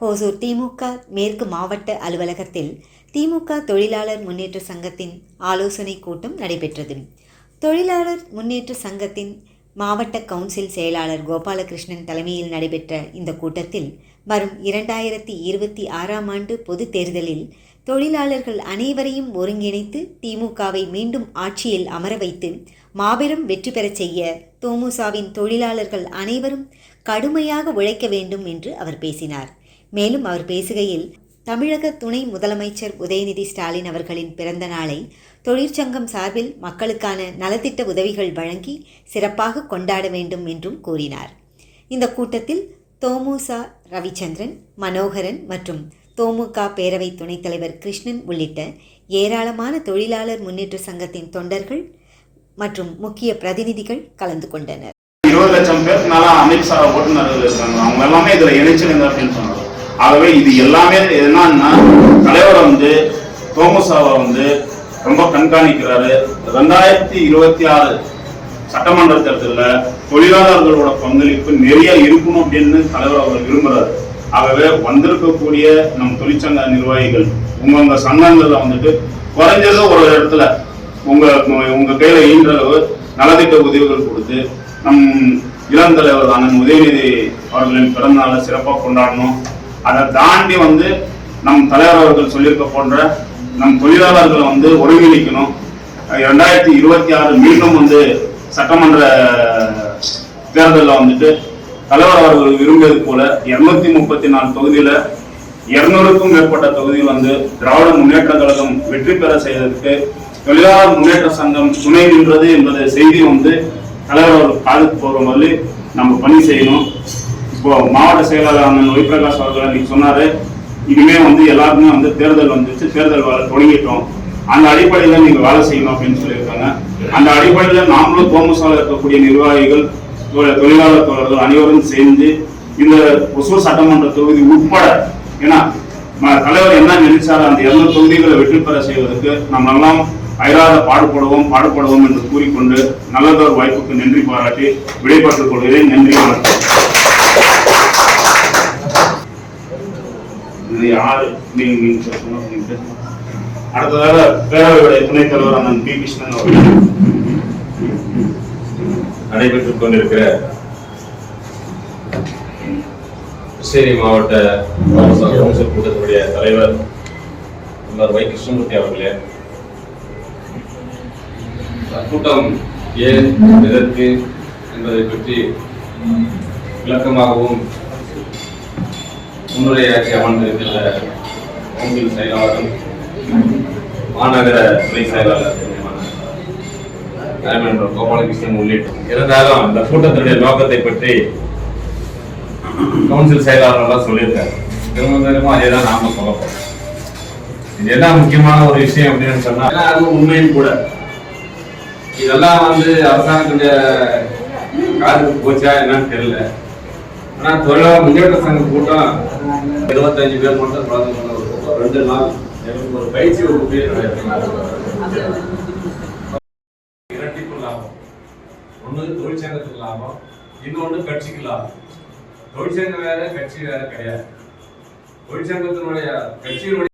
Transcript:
ஹோசூர் திமுக மேற்கு மாவட்ட அலுவலகத்தில் திமுக தொழிலாளர் முன்னேற்ற சங்கத்தின் ஆலோசனை கூட்டம் நடைபெற்றது. தொழிலாளர் முன்னேற்ற சங்கத்தின் மாவட்ட கவுன்சில் செயலாளர் கோபாலகிருஷ்ணன் தலைமையில் நடைபெற்ற இந்த கூட்டத்தில் வரும் இரண்டாயிரத்தி இருபத்தி ஆறாம் ஆண்டு பொதுத் தேர்தலில் தொழிலாளர்கள் அனைவரையும் ஒருங்கிணைத்து திமுகவை மீண்டும் ஆட்சியில் அமர வைத்து மாபெரும் வெற்றி பெறச் செய்ய தோமுசாவின் தொழிலாளர்கள் அனைவரும் கடுமையாக உழைக்க வேண்டும் என்று அவர் பேசினார். மேலும் அவர் பேசுகையில் தமிழக துணை முதலமைச்சர் உதயநிதி ஸ்டாலின் அவர்களின் பிறந்த நாளை தொழிற்சங்கம் சார்பில் மக்களுக்கான நலத்திட்ட உதவிகள் வழங்கி சிறப்பாக கொண்டாட வேண்டும் என்றும் கூறினார். இந்த கூட்டத்தில் தோமுசா ரவிச்சந்திரன் மனோகரன் மற்றும் தோமுக பேரவை துணைத் தலைவர் கிருஷ்ணன் உள்ளிட்ட ஏராளமான தொழிலாளர் முன்னேற்ற சங்கத்தின் தொண்டர்கள் மற்றும் முக்கிய பிரதிநிதிகள் கலந்து கொண்டனர். இருபது லட்சம் பேர் மேல அமித்ஷா ஓட்டுநர்கள் இருக்காங்க. அவங்க எல்லாமே இதுல இணைச்சிருங்க அப்படின்னு ஆகவே இது எல்லாமே என்னன்னா தலைவரை வந்து தோமசாவை வந்து ரொம்ப கண்காணிக்கிறாரு. ரெண்டாயிரத்தி இருபத்தி ஆறு சட்டமன்ற தேர்தலில் தொழிலாளர்களோட பங்களிப்பு நிறைய இருக்கணும் அப்படின்னு தலைவர் அவர் விரும்புறாரு. ஆகவே வந்திருக்கக்கூடிய நம் தொழிற்சங்க நிர்வாகிகள் உங்க சங்கங்கள்ல வந்துட்டு குறைஞ்சது ஒரு இடத்துல உங்க உங்க கையில ஈன்ற அளவு நலத்திட்ட உதவிகள் கொடுத்து நம் இளம் தலைவர் அண்ணன் உதயநிதி அவர்களின் பிறந்த நாளை சிறப்பாக கொண்டாடணும். அதை தாண்டி வந்து நம் தலைவர் அவர்கள் சொல்லியிருக்க போன்ற நம் தொழிலாளர்களை வந்து ஒருங்கிணைக்கணும். இரண்டாயிரத்தி இருபத்தி ஆறு மீண்டும் வந்து சட்டமன்ற தேர்தலில் வந்துட்டு தலைவர் அவர்கள் விரும்பியது போல இருநூத்தி முப்பத்தி நாலு தொகுதியில இருநூறுக்கும் மேற்பட்ட தொகுதி வந்து திராவிட முன்னேற்ற கழகம் வெற்றி பெற செய்ததற்கு தொழிலாளர் முன்னேற்ற சங்கம் துணை நின்றது என்பது செய்தி வந்து தலைவர் அவர்கள் காதுக்கு போகிற மாதிரி நம்ம பணி செய்யணும். இப்போ மாவட்ட செயலாளர் அண்ணன் ஒய்பிரகாஷ் அவர்கள் அன்னைக்கு சொன்னாரு இனிமே வந்து எல்லாருமே வந்து தேர்தல் வந்துச்சு தேர்தல் வேலை தொடங்கிட்டோம். அந்த அடிப்படையில் நீங்க வேலை செய்யணும் அப்படின்னு சொல்லியிருக்காங்க. அந்த அடிப்படையில் நாமளும் தோமசால இருக்கக்கூடிய நிர்வாகிகள் தொழிலாளர் தோழர்கள் அனைவரும் சேர்ந்து இந்த ஒசூர் சட்டமன்ற தொகுதி உட்பட ஏன்னா ம- தலைவர் என்ன நினைச்சாரு அந்த எல்லா தொகுதிகளை வெற்றி பெற செய்வதற்கு நம்ம எல்லாம் அயராத பாடுபடுவோம் பாடுபடுவோம் என்று கூறிக்கொண்டு நல்லதொரு வாய்ப்புக்கு நன்றி பாராட்டி விடைபெற்றுக் கொள்கிறேன். நன்றி வணக்கம். இது யாரு நீங்க நீங்க பேசணும், நீங்க அடுத்ததாக பேரவையுடைய துணைத் தலைவர் அண்ணன் பி. கிருஷ்ணன் அவர்கள். நடைபெற்றுக் கொண்டிருக்கிற கிருஷ்ணகிரி மாவட்ட கவுன்சில் கவுன்சில் கூட்டத்தினுடைய தலைவர் நண்பர் வை. கிருஷ்ணமூர்த்தி அவர்களே. கூட்டம் ஏன் எதற்கு என்பதை பற்றி விளக்கமாகவும் முன்னுரையாற்றி அமர்ந்திருக்கிற கவுன்சில் செயலாளரும் மாநகர துணை செயலாளர் கோபாலகிருஷ்ணன் உள்ளிட்ட இருந்தாலும் அந்த கூட்டத்தினுடைய நோக்கத்தை பற்றி கவுன்சில் செயலாளர்லாம் சொல்லியிருக்காரு. திரும்ப திரும்ப அதே தான் நாம சொல்ல போறோம். இது என்ன முக்கியமான ஒரு விஷயம் அப்படின்னு சொன்னா ஏன்னா அது உண்மையும் கூட. இதெல்லாம் வந்து அரசாங்கத்துடைய காதுக்கு போச்சா என்னன்னு தெரியல. ஆனால் தொழிலாளர் முன்னேற்ற சங்க கூட்டம் இருபத்தஞ்சு பேர் மட்டும் கலந்து கொண்ட ரெண்டு நாள். எனக்கு ஒரு பயிற்சி வகுப்பு நடத்தினாங்க. இரட்டிப்பு லாபம் ஒண்ணு தொழிற்சங்கத்துக்கு லாபம் இன்னொன்று கட்சிக்கு லாபம் தொழிற்சங்கம் வேற கட்சி வேற கிடையாது. தொழிற்சங்கத்தினுடைய கட்சியினுடைய